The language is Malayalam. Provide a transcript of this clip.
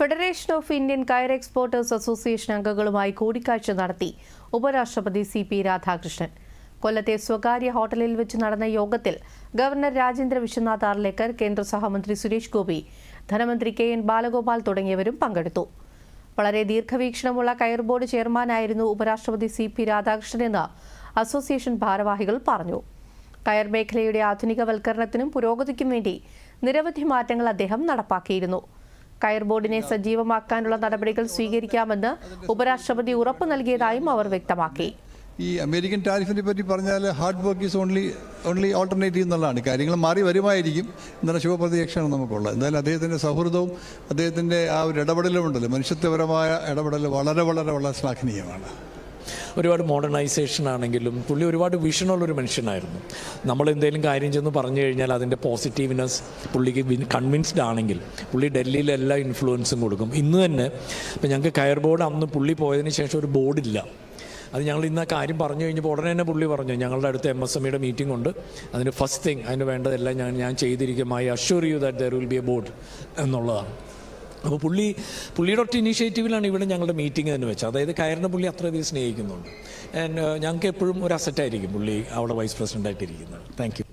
Federation of Indian coir exporters association അംഗങ്ങളുമായി കൂടിക്കാഴ്ച നടത്തി ഉപരാഷ്ട്രപതി സി പി രാധാകൃഷ്ണൻ. കൊല്ലത്തെ സ്വകാര്യ ഹോട്ടലിൽ വെച്ച് നടന്ന യോഗത്തിൽ ഗവർണർ രാജേന്ദ്ര വിശ്വനാഥ് ആർലേക്കർ കേന്ദ്ര സഹമന്ത്രി സുരേഷ് ഗോപി ധനമന്ത്രി കെ എൻ ബാലഗോപാൽ തുടങ്ങിയവരും പങ്കെടുത്തു. വളരെ ദീർഘവീക്ഷണമുള്ള കയർ ബോർഡ് ചെയർമാനായിരുന്നു ഉപരാഷ്ട്രപതി സി പി രാധാകൃഷ്ണനെന്ന് അസോസിയേഷൻ ഭാരവാഹികൾ പറഞ്ഞു. കയർ മേഖലയുടെ ആധുനികവൽക്കരണത്തിനും പുരോഗതിക്കും വേണ്ടി നിരവധി മാറ്റങ്ങൾ അദ്ദേഹം നടപ്പാക്കിയിരുന്നു. കയർ ബോർഡിനെ സജീവമാക്കാനുള്ള നടപടികൾ സ്വീകരിക്കാമെന്ന് ഉപരാഷ്ട്രപതി ഉറപ്പു നൽകിയതായും അവർ വ്യക്തമാക്കി. ഈ അമേരിക്കൻ ടാരിഫിനെ പറ്റി പറഞ്ഞാൽ hard work is only only alternative എന്നുള്ളതാണ്. കാര്യങ്ങൾ മാറി വരുമായിരിക്കും എന്നുള്ള ശുഭപ്രതീക്ഷയാണ് നമുക്കുള്ളത്. എന്തായാലും അദ്ദേഹത്തിന്റെ സൗഹൃദവും അദ്ദേഹത്തിന്റെ ആ ഒരു ഇടപെടലും ഉണ്ടല്ലോ മനുഷ്യത്വപരമായ ഇടപെടൽ വളരെ വളരെ വളരെ ശ്ലാഘനീയമാണ്. ഒരുപാട് മോഡേണൈസേഷൻ ആണെങ്കിലും പുള്ളി ഒരുപാട് വിഷനുള്ളൊരു മനുഷ്യനായിരുന്നു. നമ്മൾ എന്തെങ്കിലും കാര്യം ചെന്ന് പറഞ്ഞു കഴിഞ്ഞാൽ അതിന്റെ പോസിറ്റീവ്നെസ് പുള്ളിക്ക് കൺവിൻസ്ഡ് ആണെങ്കിൽ പുള്ളി ഡൽഹിയിലെ എല്ലാ ഇൻഫ്ലുവൻസും കൊടുക്കും. ഇന്ന് തന്നെ ഇപ്പം ഞങ്ങൾക്ക് കയർ ബോർഡ് അന്ന് പുള്ളി പോയതിന് ശേഷം ഒരു ബോർഡില്ല അത് ഞങ്ങൾ ഇന്ന് ആ കാര്യം പറഞ്ഞു കഴിഞ്ഞപ്പോൾ ഉടനെ തന്നെ പുള്ളി പറഞ്ഞു ഞങ്ങളുടെ അടുത്ത് എം എസ് എമ്മിയുടെ മീറ്റിംഗ് ഉണ്ട്. അതിന് ഫസ്റ്റ് തിങ് അതിന് വേണ്ടതെല്ലാം ഞാൻ ഞാൻ ചെയ്തിരിക്കും. I assure you that there will be a board എന്നുള്ളതാണ്. അപ്പോൾ പുള്ളി പുള്ളിയുടെ ഒറ്റ ഇനീഷ്യേറ്റീവിലാണ് ഇവിടെ ഞങ്ങളുടെ മീറ്റിംഗ് തന്നെ വെച്ചത്. അതായത് കയറിനെ പുള്ളി അത്രയധികം സ്നേഹിക്കുന്നുണ്ട്. ആൻഡ് ഞങ്ങൾക്ക് എപ്പോഴും ഒരു അസറ്റായിരിക്കും പുള്ളി അവിടെ വൈസ് പ്രസിഡന്റായിട്ടിരിക്കുന്നത് താങ്ക് യു